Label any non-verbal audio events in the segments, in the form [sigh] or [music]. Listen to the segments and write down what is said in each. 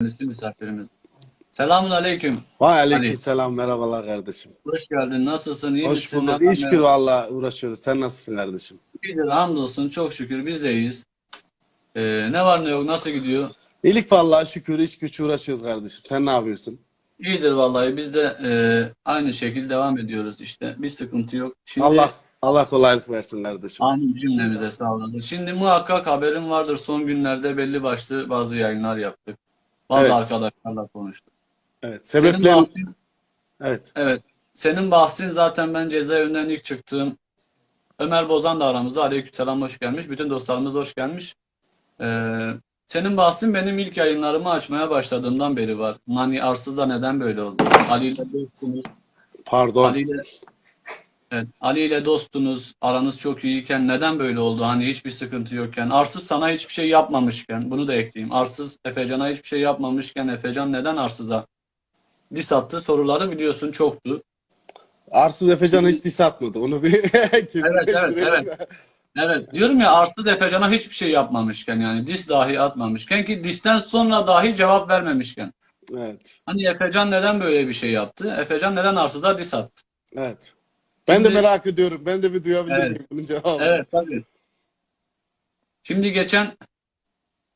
Kendisi misafirimiz. Selamun aleyküm. Vay aleyküm Ali. selam merhabalar kardeşim. Hoş geldin. Nasılsın? İyi Hoş misin? bulduk. İş bir valla uğraşıyoruz. Sen nasılsın kardeşim? İyidir. Hamdolsun. Çok şükür. Biz de iyiyiz. Ee, ne var ne yok? Nasıl gidiyor? İyilik vallahi şükür iş güç uğraşıyoruz kardeşim. Sen ne yapıyorsun? İyidir vallahi. Biz de e, aynı şekilde devam ediyoruz işte. Bir sıkıntı yok. Şimdi Allah Allah kolaylık versin kardeşim. Amin cümlemize sağladı. Şimdi muhakkak haberin vardır. Son günlerde belli başlı bazı yayınlar yaptık. Bazı Evet. arkadaşlarla konuştuk. Evet. Senin Sebepler bahsin, evet. evet. Senin bahsin zaten ben cezaevinden ilk çıktığım Ömer Bozan da aramızda. Aleykümselam hoş gelmiş. Bütün dostlarımız hoş gelmiş. Ee, senin bahsin benim ilk yayınlarımı açmaya başladığımdan beri var. Hani Arsız'da neden böyle oldu? Ali ile. Pardon. Ali ile Evet, Ali ile dostunuz, aranız çok iyiyken neden böyle oldu? Hani hiçbir sıkıntı yokken, Arsız sana hiçbir şey yapmamışken, bunu da ekleyeyim. Arsız Efecan'a hiçbir şey yapmamışken Efecan neden Arsız'a diss attı? Soruları biliyorsun çoktu. Arsız Efecan'a hiç diss atmadı. Onu bir [laughs] kesinleştirelim. evet, Evet, diyorum ya Arsız Efecan'a hiçbir şey yapmamışken yani diss dahi atmamışken ki disten sonra dahi cevap vermemişken. Evet. Hani Efecan neden böyle bir şey yaptı? Efecan neden Arsız'a diss attı? Evet. Ben de merak ediyorum. Ben de bir duyabilir Evet. miyim bunun cevabını? Evet tabii. Şimdi geçen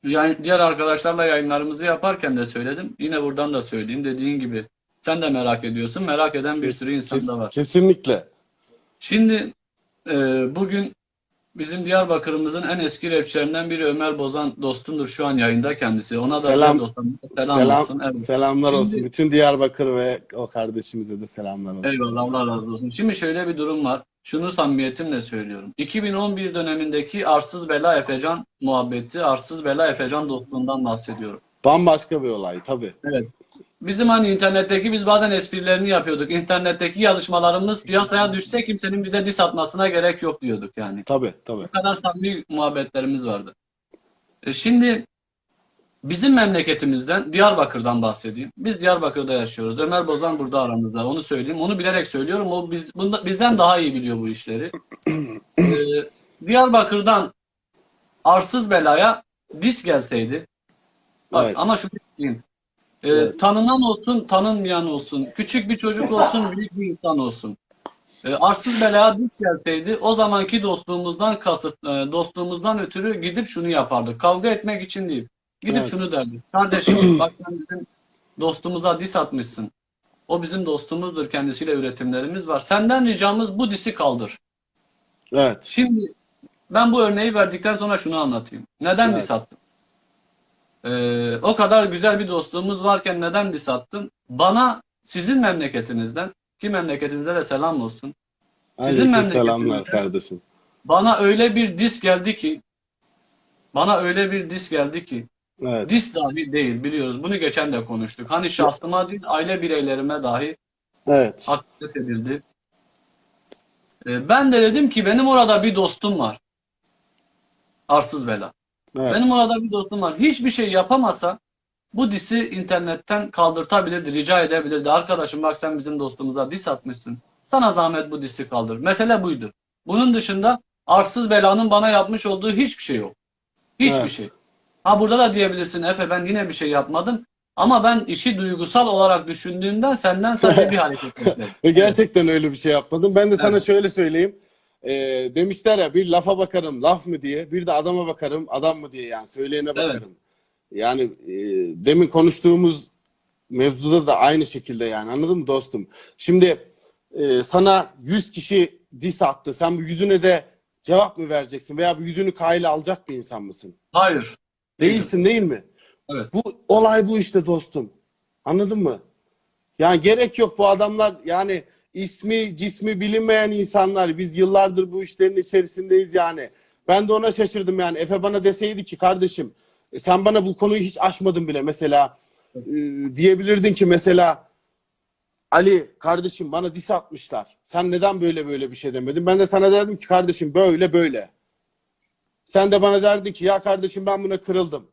yayın- diğer arkadaşlarla yayınlarımızı yaparken de söyledim. Yine buradan da söyleyeyim. Dediğin gibi sen de merak ediyorsun. Merak eden bir Kes- sürü insan kes- da var. Kesinlikle. Şimdi e, bugün bizim Diyarbakır'ımızın en eski rapçilerinden biri Ömer Bozan dostumdur şu an yayında kendisi. Ona da Selam. dostum, selam, Selam, olsun. Evet. selamlar Şimdi- olsun. Bütün Diyarbakır ve o kardeşimize de selamlar olsun. Eyvallah Allah razı olsun. Şimdi şöyle bir durum var. Şunu samimiyetimle söylüyorum. 2011 dönemindeki Arsız Bela Efecan muhabbeti, Arsız Bela Efecan dostluğundan bahsediyorum. Bambaşka bir olay tabii. Evet. Bizim hani internetteki biz bazen esprilerini yapıyorduk. İnternetteki yazışmalarımız piyasaya düşse kimsenin bize diss atmasına gerek yok diyorduk yani. Tabii tabii. Bu kadar samimi muhabbetlerimiz vardı. E şimdi bizim memleketimizden Diyarbakır'dan bahsedeyim. Biz Diyarbakır'da yaşıyoruz. Ömer Bozan burada aramızda. Onu söyleyeyim. Onu bilerek söylüyorum. O biz, bunda, bizden daha iyi biliyor bu işleri. [clears throat] E, Diyarbakır'dan arsız belaya dis gelseydi bak, Evet. ama şunu diyeyim. E, Evet. Tanınan olsun, tanınmayan olsun. Küçük bir çocuk olsun, [laughs] büyük bir insan olsun. E, arsız belaya dik gelseydi o zamanki dostluğumuzdan kasıt e, dostluğumuzdan ötürü gidip şunu yapardık. Kavga etmek için değil. Gidip Evet. şunu derdik. Kardeşim [clears throat] bak sen bizim dostumuza dis atmışsın. O bizim dostumuzdur. Kendisiyle üretimlerimiz var. Senden ricamız bu disi kaldır. Evet. Şimdi ben bu örneği verdikten sonra şunu anlatayım. Neden Evet. dis attım? Ee, o kadar güzel bir dostluğumuz varken neden dis attım? Bana sizin memleketinizden ki memleketinize de selam olsun. Sizin Aleyküm selamlar kardeşim. Bana öyle bir dis geldi ki bana öyle bir dis geldi ki Evet. dis dahi değil biliyoruz. Bunu geçen de konuştuk. Hani şahsıma değil aile bireylerime dahi Evet. hakaret edildi. Ee, ben de dedim ki benim orada bir dostum var. Arsız bela. Evet. Benim orada bir dostum var. Hiçbir şey yapamasa bu disi internetten kaldırtabilirdi, rica edebilirdi. Arkadaşım bak sen bizim dostumuza dis atmışsın. Sana zahmet bu disi kaldır. Mesele buydu. Bunun dışında arsız belanın bana yapmış olduğu hiçbir şey yok. Hiçbir Evet. şey. Ha burada da diyebilirsin Efe ben yine bir şey yapmadım. Ama ben içi duygusal olarak düşündüğümden senden sadece bir [laughs] hareket. Ve gerçekten öyle bir şey yapmadım. Ben de sana Evet. şöyle söyleyeyim. Ee, demişler ya bir lafa bakarım laf mı diye, bir de adama bakarım adam mı diye yani söyleyene bakarım. Yani e, demin konuştuğumuz mevzuda da aynı şekilde yani anladın mı dostum? Şimdi e, sana 100 kişi dis attı. Sen bu yüzüne de cevap mı vereceksin veya bu yüzünü kayla alacak bir insan mısın? Hayır. Değilsin değil mi? Evet. Bu olay bu işte dostum. Anladın mı? Yani gerek yok bu adamlar yani ismi cismi bilinmeyen insanlar. Biz yıllardır bu işlerin içerisindeyiz yani. Ben de ona şaşırdım yani. Efe bana deseydi ki kardeşim e, sen bana bu konuyu hiç açmadın bile mesela e, diyebilirdin ki mesela Ali kardeşim bana dis atmışlar. Sen neden böyle böyle bir şey demedin? Ben de sana derdim ki kardeşim böyle böyle. Sen de bana derdin ki ya kardeşim ben buna kırıldım.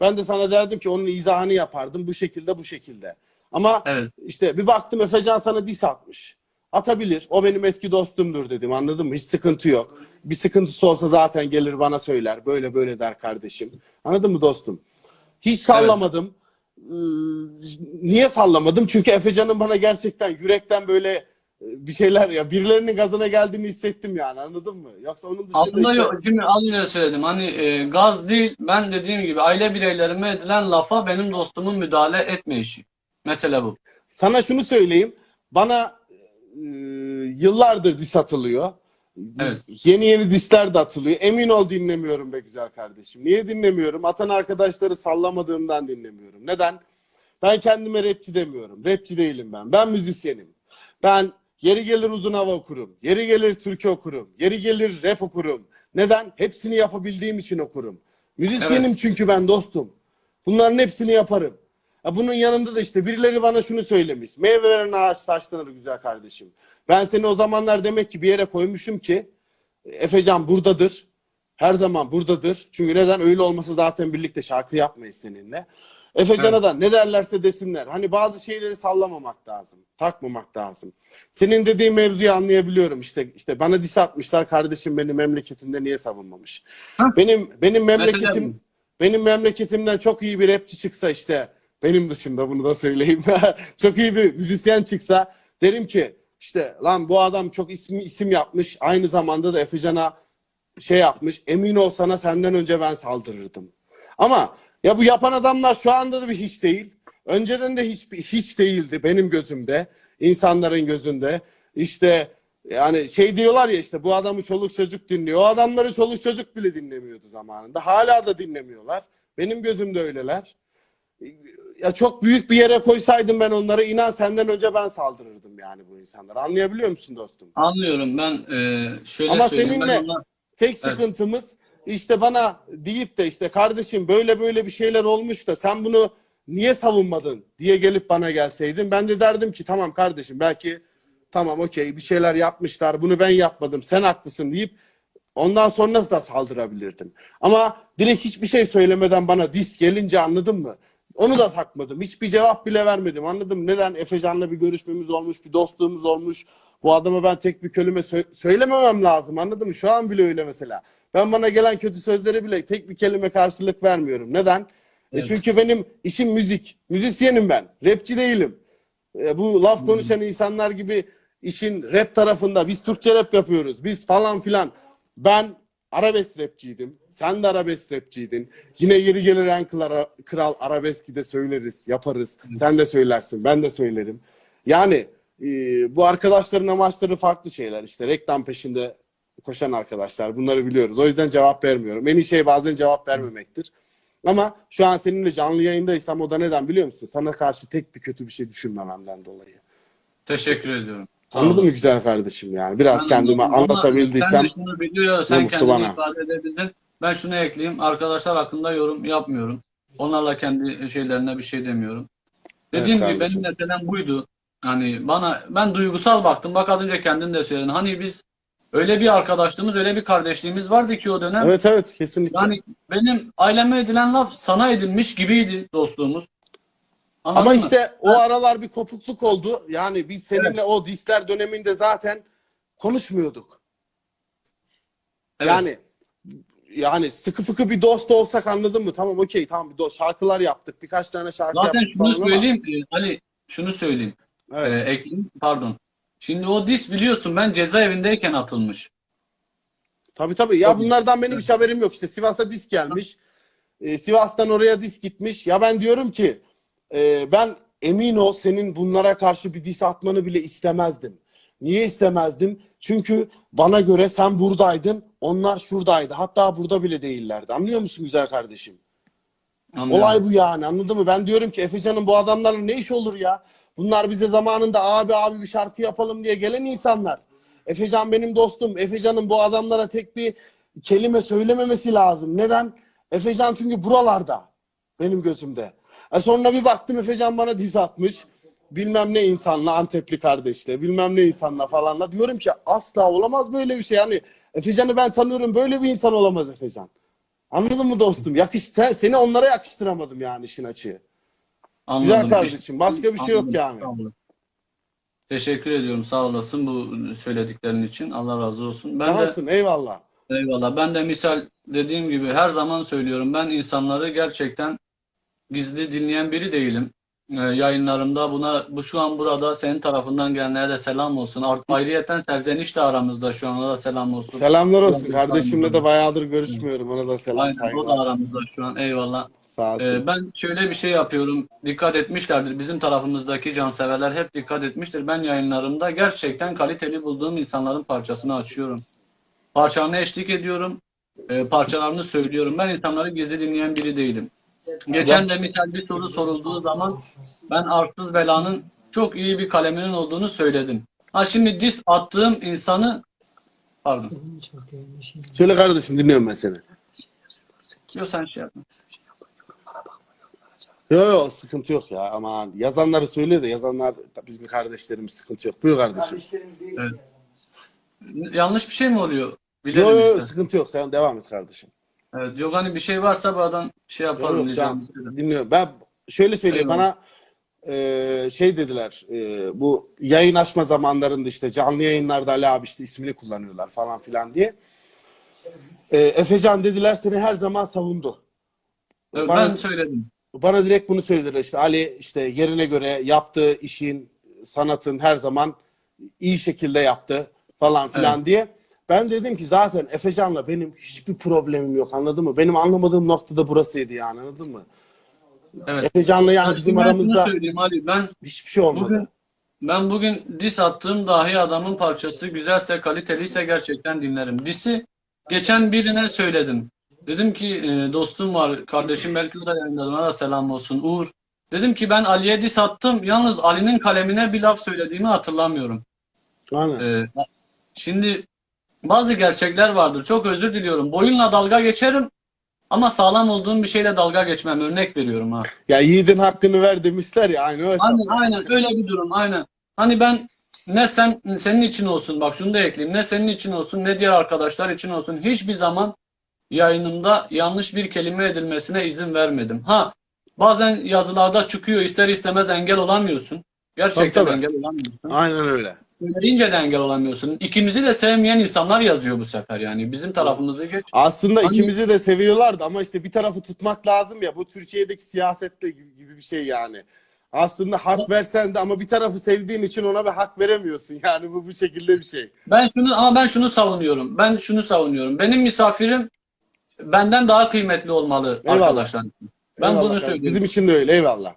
Ben de sana derdim ki onun izahını yapardım bu şekilde bu şekilde. Ama Evet. işte bir baktım Efecan sana dis atmış. Atabilir. O benim eski dostumdur dedim. Anladın mı? Hiç sıkıntı yok. Bir sıkıntısı olsa zaten gelir bana söyler. Böyle böyle der kardeşim. Anladın mı dostum? Hiç sallamadım. Ee, Niye sallamadım? Çünkü Efecan'ın bana gerçekten yürekten böyle e, bir şeyler ya birilerinin gazına geldiğini hissettim yani anladın mı? Yoksa onun dışında Aslında işte yok. Şimdi az önce söyledim. Hani e, gaz değil. Ben dediğim gibi aile bireylerime edilen lafa benim dostumun müdahale etme işi. Mesele bu. sana şunu söyleyeyim. Bana e, yıllardır dis atılıyor. Evet. Yeni yeni disler de atılıyor. Emin ol dinlemiyorum be güzel kardeşim. Niye dinlemiyorum? Atan arkadaşları sallamadığımdan dinlemiyorum. Neden? Ben kendime rapçi demiyorum. Rapçi değilim ben. Ben müzisyenim. Ben yeri gelir uzun hava okurum. Yeri gelir türkü okurum. Yeri gelir rap okurum. Neden? Hepsini yapabildiğim için okurum. Müzisyenim çünkü ben dostum. Bunların hepsini yaparım. Ya bunun yanında da işte birileri bana şunu söylemiş. Meyve veren ağaç taşlanır güzel kardeşim. Ben seni o zamanlar demek ki bir yere koymuşum ki Efecan buradadır. Her zaman buradadır. Çünkü neden? Öyle olmasa zaten birlikte şarkı yapmayız seninle. Efecan'a da ne derlerse desinler. Hani bazı şeyleri sallamamak lazım. Takmamak lazım. Senin dediğin mevzuyu anlayabiliyorum. İşte işte bana dis atmışlar kardeşim benim memleketinde niye savunmamış. Hah. Benim benim Mesela memleketim benim memleketimden çok iyi bir rapçi çıksa işte benim dışında bunu da söyleyeyim. [laughs] çok iyi bir müzisyen çıksa derim ki işte lan bu adam çok isim, isim yapmış. Aynı zamanda da Efecan'a şey yapmış. Emin ol sana senden önce ben saldırırdım. Ama ya bu yapan adamlar şu anda da bir hiç değil. Önceden de hiç hiç değildi benim gözümde, insanların gözünde. İşte yani şey diyorlar ya işte bu adamı çoluk çocuk dinliyor. O adamları çoluk çocuk bile dinlemiyordu zamanında. Hala da dinlemiyorlar. Benim gözümde öyleler. Ya çok büyük bir yere koysaydım ben onları inan senden önce ben saldırırdım yani bu insanlara. Anlayabiliyor musun dostum? Anlıyorum. Ben e, şöyle Ama söyleyeyim. Ben seninle- ona- Tek sıkıntımız işte bana deyip de işte kardeşim böyle böyle bir şeyler olmuş da sen bunu niye savunmadın diye gelip bana gelseydin ben de derdim ki tamam kardeşim belki tamam okey bir şeyler yapmışlar bunu ben yapmadım sen haklısın deyip ondan sonra da saldırabilirdim. Ama direkt hiçbir şey söylemeden bana dis gelince anladın mı? Onu da takmadım. Hiçbir cevap bile vermedim. Anladın mı? Neden? Efecan'la bir görüşmemiz olmuş, bir dostluğumuz olmuş. Bu adama ben tek bir kelime sö- söylememem lazım. Anladın mı? Şu an bile öyle mesela. Ben bana gelen kötü sözlere bile tek bir kelime karşılık vermiyorum. Neden? E çünkü benim işim müzik. Müzisyenim ben. Rapçi değilim. E, bu laf konuşan insanlar gibi işin rap tarafında biz Türkçe rap yapıyoruz. Biz falan filan. Ben arabesk rapçiydim. Sen de arabesk rapçiydin. Yine yeri gelir en kral, kral arabeski de söyleriz, yaparız. Sen de söylersin, ben de söylerim. Yani e, bu arkadaşların amaçları farklı şeyler. İşte reklam peşinde koşan arkadaşlar. Bunları biliyoruz. O yüzden cevap vermiyorum. En iyi şey bazen cevap vermemektir. Ama şu an seninle canlı yayındaysam o da neden biliyor musun? Sana karşı tek bir kötü bir şey düşünmememden dolayı. Teşekkür ediyorum. Anladın mı güzel kardeşim yani? Biraz Ben kendime anladım ama anlatabildiysem Sen şunu biliyor, sen mutlu kendini bana. ifade edebildin. Ben şunu ekleyeyim. Arkadaşlar hakkında yorum yapmıyorum. Onlarla kendi şeylerine bir şey demiyorum. Dediğim gibi kardeşim. benim meselem buydu. Hani bana ben duygusal baktım. Bak az önce kendin de söyledin. Hani biz öyle bir arkadaşlığımız, öyle bir kardeşliğimiz vardı ki o dönem. Evet evet kesinlikle. Yani benim aileme edilen laf sana edilmiş gibiydi dostluğumuz. Anladın Ama mı? işte o aralar bir kopukluk oldu. Yani biz seninle o disler döneminde zaten konuşmuyorduk. Evet. Yani yani sıkı fıkı bir dost olsak anladın mı? Tamam okey tamam bir dost, şarkılar yaptık. Birkaç tane şarkı Zaten yaptık şunu falan ama. söyleyeyim. e, Ali şunu söyleyeyim. Evet. Ee, ekleyeyim, pardon. Şimdi o dis biliyorsun ben cezaevindeyken atılmış. Tabii tabii. Ya Tabii. bunlardan benim hiç haberim yok. İşte Sivas'a disk gelmiş. Ee, Sivas'tan oraya disk gitmiş. Ya ben diyorum ki e, ben emin ol senin bunlara karşı bir dis atmanı bile istemezdim. Niye istemezdim? Çünkü bana göre sen buradaydın, onlar şuradaydı. Hatta burada bile değillerdi. Anlıyor musun güzel kardeşim? Anlıyorum. Olay bu yani anladın mı? Ben diyorum ki Efecan'ın bu adamlarla ne iş olur ya? Bunlar bize zamanında abi abi bir şarkı yapalım diye gelen insanlar. Efecan benim dostum. Efecan'ın bu adamlara tek bir kelime söylememesi lazım. Neden? Efecan çünkü buralarda. Benim gözümde. Sonra bir baktım Efecan bana diz atmış. Bilmem ne insanla Antepli kardeşle bilmem ne insanla falanla. Diyorum ki asla olamaz böyle bir şey. Yani Efecan'ı ben tanıyorum böyle bir insan olamaz Efecan. Anladın mı dostum? Yakıştı, seni onlara yakıştıramadım yani işin açığı. Anladım. Güzel kardeşim. Başka bir şey yok Anladım. yani. Sağ olun. Teşekkür ediyorum. Sağ olasın bu söylediklerin için. Allah razı olsun. Ben de Cansın eyvallah. eyvallah. Ben de misal dediğim gibi her zaman söylüyorum. Ben insanları gerçekten gizli dinleyen biri değilim. Ee, yayınlarımda buna bu şu an burada senin tarafından gelenlere de selam olsun. Art- Ayrıyeten Serzeniş de aramızda şu an ona da selam olsun. Selamlar olsun. Kardeşimle de bayağıdır görüşmüyorum. Ona da selam Aynen o da saygılar. aramızda şu an eyvallah. Sağ olsun. Ee, ben şöyle bir şey yapıyorum. Dikkat etmişlerdir. Bizim tarafımızdaki canseverler hep dikkat etmiştir. Ben yayınlarımda gerçekten kaliteli bulduğum insanların parçasını açıyorum. Parçalarına eşlik ediyorum. Ee, parçalarını söylüyorum. Ben insanları gizli dinleyen biri değilim. Geçen de misal bir soru sorulduğu zaman ben Arsız Bela'nın çok iyi bir kaleminin olduğunu söyledim. Ha şimdi dis attığım insanı pardon. Söyle kardeşim dinliyorum ben seni. Yok sen şey yapma. Yok yok sıkıntı yok ya aman yazanları söylüyor da yazanlar bizim kardeşlerimiz sıkıntı yok. Buyur kardeşim. Evet. Yanlış bir şey mi oluyor? Yok yok işte. sıkıntı yok sen devam et kardeşim. Evet, yok hani bir şey varsa buradan şey yapalım yok, diyeceğim. can, dinliyorum. Ben şöyle söyleyeyim Eyvallah. bana e, şey dediler e, bu yayın açma zamanlarında işte canlı yayınlarda Ali abi işte ismini kullanıyorlar falan filan diye. E, Efecan dediler seni her zaman savundu. Evet, Bana- Ben söyledim. Bana direkt bunu söylediler işte Ali işte yerine göre yaptığı işin sanatın her zaman iyi şekilde yaptı falan filan diye. Ben dedim ki zaten Efecan'la benim hiçbir problemim yok anladın mı? Benim anlamadığım nokta da burasıydı yani anladın mı? Evet. Efecan'la yani bizim Ben aramızda söyleyeyim Ali. Ben hiçbir şey olmadı. bugün ben bugün dis attığım dahi adamın parçası güzelse, kaliteliyse gerçekten dinlerim. Disi geçen birine söyledim. Dedim ki e, dostum var, kardeşim belki o da yayınladı. Ona da selam olsun. Uğur. Dedim ki ben Ali'ye dis attım. Yalnız Ali'nin kalemine bir laf söylediğimi hatırlamıyorum. Aynen. Ee, şimdi bazı gerçekler vardır. Çok özür diliyorum. Boyunla dalga geçerim ama sağlam olduğum bir şeyle dalga geçmem. Örnek veriyorum ha. Ya yiğidin hakkını ver demişler ya aynı hesap. Aynen aynen öyle bir durum aynen. Hani ben ne sen senin için olsun bak şunu da ekleyeyim. Ne senin için olsun ne diğer arkadaşlar için olsun hiçbir zaman yayınımda yanlış bir kelime edilmesine izin vermedim. Ha bazen yazılarda çıkıyor ister istemez engel olamıyorsun. Gerçekten Tabii, tabii. engel olamıyorsun. Aynen öyle. Söyleyince de engel olamıyorsun. İkimizi de sevmeyen insanlar yazıyor bu sefer yani. Bizim tarafımızı geç. Aslında Hani- ikimizi de seviyorlardı ama işte bir tarafı tutmak lazım ya. Bu Türkiye'deki siyasetle gibi, gibi bir şey yani. Aslında hak versen de ama bir tarafı sevdiğin için ona bir hak veremiyorsun. [laughs] Yani bu bu şekilde bir şey. Ben şunu ama ben şunu savunuyorum. Ben şunu savunuyorum. Benim misafirim benden daha kıymetli olmalı Eyvallah. arkadaşlar. Ben Eyvallah bunu söylüyorum. Bizim için de öyle eyvallah.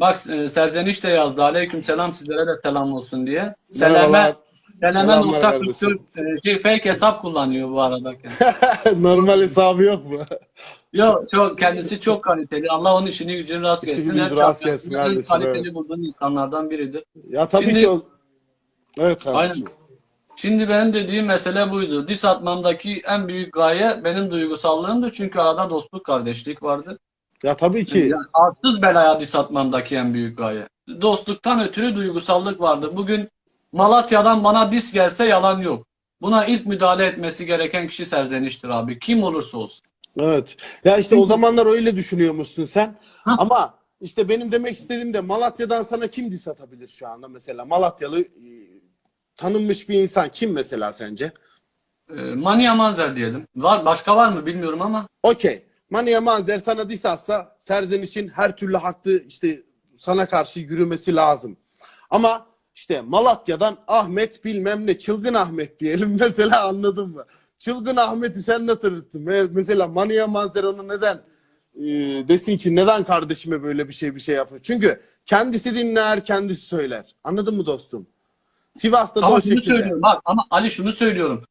Bak e, Serzeniş de yazdı. Aleyküm selam sizlere de selam olsun diye. Seleme Seleme Selamlar nokta kardeşim. 44 e, şey fake hesap kullanıyor bu arada. [laughs] Normal hesabı yok mu? [laughs] Yok çok kendisi çok kaliteli. Allah onun işini gücünü rast gelsin. gücü Her rast gelsin kardeşim, Kaliteli evet. bulduğum insanlardan biridir. Ya tabii Şimdi- ki o... Evet kardeşim. Aynen. Şimdi benim dediğim mesele buydu. Dis atmamdaki en büyük gaye benim duygusallığımdı. Çünkü arada dostluk, kardeşlik vardı. Ya tabii ki. Yani arsız belaya dis atmamdaki en büyük gaye. Dostluktan ötürü duygusallık vardı. Bugün Malatya'dan bana dis gelse yalan yok. Buna ilk müdahale etmesi gereken kişi serzeniştir abi. Kim olursa olsun. Evet. Ya işte o zamanlar öyle düşünüyormuşsun sen. Ha. Ama işte benim demek istediğim de Malatya'dan sana kim dis atabilir şu anda mesela? Malatyalı e, tanınmış bir insan kim mesela sence? Ee, Mania Manzer diyelim. Var, başka var mı bilmiyorum ama. Okey. Mania Manzer sana dis atsa Serzeniş'in her türlü haklı işte sana karşı yürümesi lazım. Ama işte Malatya'dan Ahmet bilmem ne çılgın Ahmet diyelim [laughs] mesela anladın mı? Çılgın Ahmet'i sen ne tanırsın? Me- Mesela Mania Manzer onu neden e, desin ki neden kardeşime böyle bir şey bir şey yapıyor? Çünkü kendisi dinler, kendisi söyler. Anladın mı dostum? Sivas'ta da Ama o şunu şekilde. söylüyorum. Bak ama Ali şunu söylüyorum.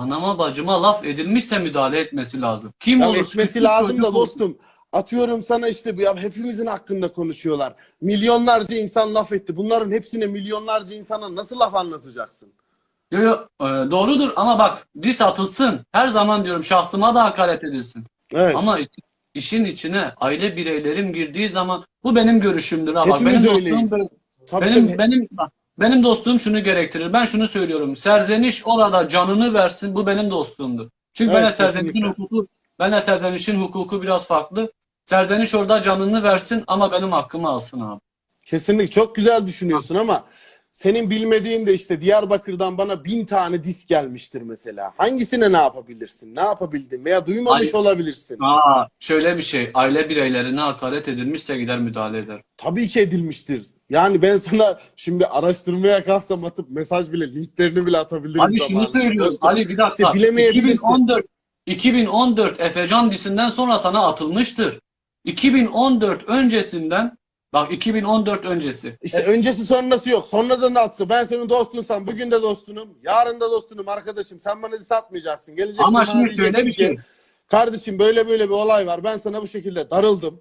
Anama bacıma laf edilmişse müdahale etmesi lazım. Kim Ya olursa etmesi lazım da olsun. dostum. Atıyorum sana işte bu ya hepimizin hakkında konuşuyorlar. Milyonlarca insan laf etti. Bunların hepsine milyonlarca insana nasıl laf anlatacaksın? Yo, yo, e, doğrudur ama bak dis atılsın. Her zaman diyorum şahsıma da hakaret edilsin. Evet. Ama iş- işin içine aile bireylerim girdiği zaman bu benim görüşümdür. Hepimiz benim öyleyiz. böyle- Tabii benim benim bak, benim dostluğum şunu gerektirir. Ben şunu söylüyorum. Serzeniş orada canını versin. Bu benim dostluğumdur. Çünkü Evet, benle serzenişin hukuku benle serzenişin hukuku biraz farklı. Serzeniş orada canını versin ama benim hakkımı alsın abi. Kesinlikle çok güzel düşünüyorsun ama senin bilmediğin de işte Diyarbakır'dan bana bin tane disk gelmiştir mesela. Hangisine ne yapabilirsin? Ne yapabildin? Veya duymamış Hayır. olabilirsin. Aa, şöyle bir şey. Aile bireylerine hakaret edilmişse gider müdahale eder. Tabii ki edilmiştir. Yani ben sana şimdi araştırmaya kalksam atıp mesaj bile linklerini bile atabilirim Ali şunu söylüyorum. Ali bir dakika. İşte bilemeyebilirsin. 2014 2014 Efecan disinden sonra sana atılmıştır. 2014 öncesinden bak 2014 öncesi. İşte öncesi sonrası yok. Sonradan da atsa. Ben senin dostunsam bugün de dostunum. Yarın da dostunum arkadaşım. Sen bana diss atmayacaksın. Geleceksin Ama bana şimdi diyeceksin şöyle bir ki, şey. Kardeşim böyle böyle bir olay var. Ben sana bu şekilde darıldım.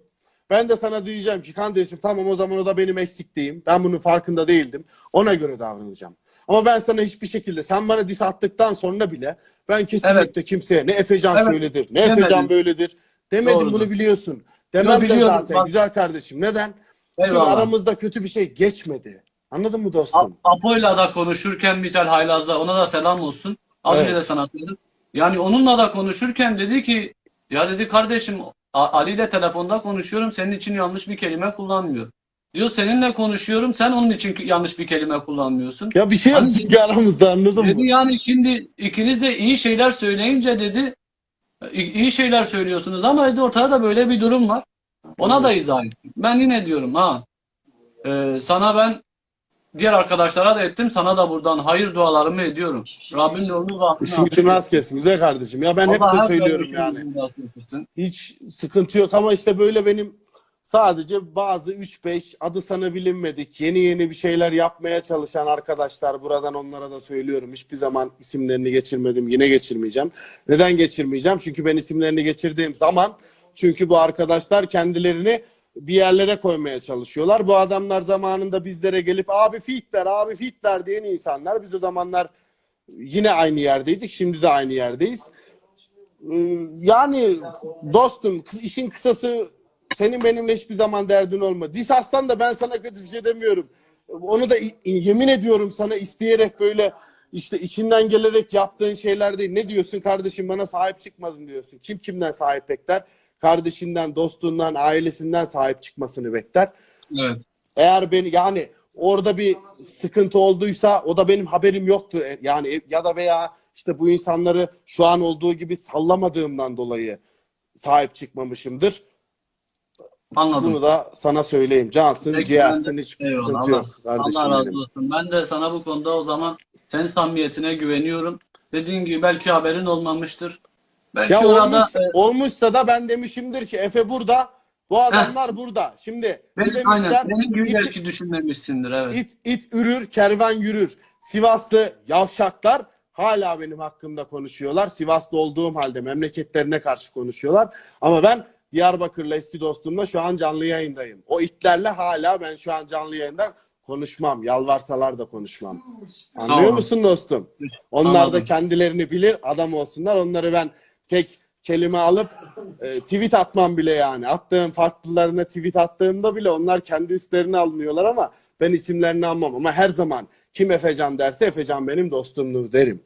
Ben de sana diyeceğim ki kardeşim tamam o zaman o da benim eksikliğim. Ben bunun farkında değildim. Ona göre davranacağım. Ama ben sana hiçbir şekilde sen bana diss attıktan sonra bile ben kesinlikle Evet. kimseye ne Efecan Evet. şöyledir ne Demedim. Efecan böyledir demedim Doğrudur. bunu biliyorsun. Demem de biliyorum. zaten Bak- güzel kardeşim. Neden? Çünkü Eyvallah. aramızda kötü bir şey geçmedi. Anladın mı A- dostum? Apo'yla da konuşurken Misal Haylaz'la ona da selam olsun. Az önce Evet. de sana söyledim. Yani onunla da konuşurken dedi ki ya dedi kardeşim A- Ali ile telefonda konuşuyorum senin için yanlış bir kelime kullanmıyor. Diyor seninle konuşuyorum sen onun için yanlış bir kelime kullanmıyorsun. Ya bir şey yok Hani- aramızda anladın Dedi mı? yani şimdi ikiniz de iyi şeyler söyleyince dedi "i- iyi şeyler söylüyorsunuz ama dedi ortada da böyle bir durum var. Ona da izah ettim. Ben yine diyorum ha e, sana ben diğer arkadaşlara da ettim sana da buradan hayır dualarımı ediyorum. Rabbim yolunu bahtını İşin gücün rast kessin. Güzel kardeşim. Ya ben hep size söylüyorum yani. Hiç sıkıntı yok ama işte böyle benim sadece bazı 3-5 adı sana bilinmedik yeni yeni bir şeyler yapmaya çalışan arkadaşlar buradan onlara da söylüyorum. Hiçbir zaman isimlerini geçirmedim. Yine geçirmeyeceğim. Neden geçirmeyeceğim? Çünkü ben isimlerini geçirdiğim zaman çünkü bu arkadaşlar kendilerini bir yerlere koymaya çalışıyorlar. Bu adamlar zamanında bizlere gelip abi fitler, abi fitler diyen insanlar. Biz o zamanlar yine aynı yerdeydik. Şimdi de aynı yerdeyiz. Ee, Yani dostum işin kısası senin benimle hiçbir zaman derdin olma. Dis aslan da ben sana kötü bir şey demiyorum. Onu da yemin ediyorum sana isteyerek böyle işte içinden gelerek yaptığın şeyler değil. Ne diyorsun kardeşim bana sahip çıkmadın diyorsun. Kim kimden sahip bekler? Kardeşinden, dostundan, ailesinden sahip çıkmasını bekler. Evet. Eğer beni yani orada bir sıkıntı olduysa o da benim haberim yoktur. E, Yani ya da veya işte bu insanları şu an olduğu gibi sallamadığımdan dolayı sahip çıkmamışımdır. Anladım. Bunu da sana söyleyeyim. Cansın, Peki, ciğersin de- hiçbir Eyvallah, sıkıntı Allah- yok kardeşim Allah razı benim. olsun. Ben de sana bu konuda o zaman senin samimiyetine güveniyorum. Dediğin gibi belki haberin olmamıştır. Belki Ya orada olmuş, e, olmuşsa da ben demişimdir ki Efe burada, bu adamlar burada. Şimdi ne benim, aynen, benim gibi İt- belki düşünmemişsindir. Evet. İt, it ürür, kervan yürür. Sivaslı yavşaklar hala benim hakkımda konuşuyorlar. Sivaslı olduğum halde memleketlerine karşı konuşuyorlar. Ama ben Diyarbakır'la eski dostumla şu an canlı yayındayım. O itlerle hala ben şu an canlı yayında konuşmam. Yalvarsalar da konuşmam. Anlıyor Tamam. musun dostum? Onlar da Anladım. kendilerini bilir, adam olsunlar. Onları ben tek kelime alıp e, tweet atmam bile yani. Attığım farklılarına tweet attığımda bile onlar kendi üstlerine alınıyorlar ama ben isimlerini almam. Ama her zaman kim Efecan derse Efecan benim dostumdur derim.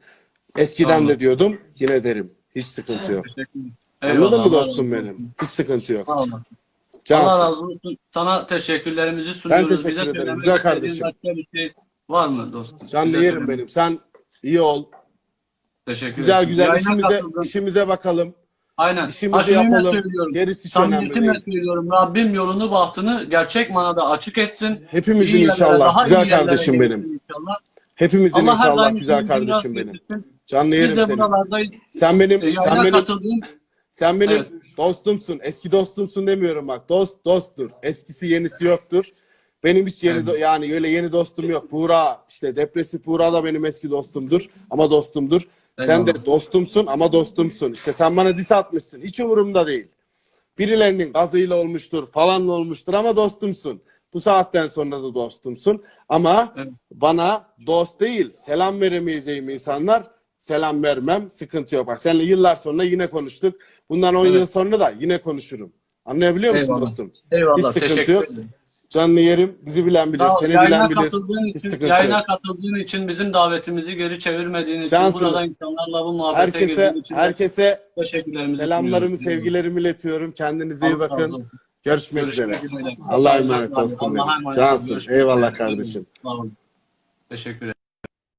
Eskiden Tamam. de diyordum yine derim. Hiç sıkıntı yok. Ederim. Anladın Eyvallah, mı dostum benim? olsun. Hiç sıkıntı yok. Olun. Allah razı olsun. Sana teşekkürlerimizi sunuyoruz. teşekkür Bize ederim. Güzel kardeşim. bir şey var mı dostum? Canlı yerim benim. Sen iyi ol. Teşekkür Güzel ederim. güzel Yayına işimize katıldın. işimize bakalım. Aynen. İşimizi yapalım. söylüyorum. Gerisi hiç önemli değil. söylüyorum. Rabbim yolunu bahtını gerçek manada açık etsin. Hepimizin İyi inşallah. Güzel kardeşim benim. inşallah. Hepimizin Allah inşallah güzel kardeşim benim. getirsin. Canlı Biz yerim de seni. Sen benim E, sen benim sen benim Evet. dostumsun. Eski dostumsun demiyorum bak. Dost dosttur. Eskisi yenisi yoktur. Benim hiç yeni Evet. yani öyle yeni dostum yok. Buğra işte depresif Buğra da benim eski dostumdur ama dostumdur. Sen de dostumsun ama dostumsun. İşte sen bana dis atmışsın. Hiç umurumda değil. Birilerinin gazıyla olmuştur, falanla olmuştur ama dostumsun. Bu saatten sonra da dostumsun. Ama Evet. bana dost değil, selam veremeyeceğim insanlar selam vermem, sıkıntı yok. Bak seninle yıllar sonra yine konuştuk. Bundan 10 Evet. yıl sonra da yine konuşurum. Anlayabiliyor musun Eyvallah. dostum? Eyvallah. Hiç sıkıntı Teşekkür yok. ederim. Canlı yerim, bizi bilen bilir, Sağ ol. seni Yayına bilen bilir. katıldığın Hiç için, sıkıntı yayına yok. katıldığın için, bizim davetimizi geri çevirmediğin için, Cansınız. burada insanlarla bu muhabbete Herkese, girdiğin için de herkese teşekkürlerimizi selamlarımı, sunuyoruz. sevgilerimi iletiyorum. Kendinize iyi bakın. olsun. Görüşmek üzere. Görüşmek üzere. Allah'a emanet dostum Allah'a benim. emanet Cansın. Görüşmek Eyvallah üzere. kardeşim. Sağ olun. Teşekkür ederim.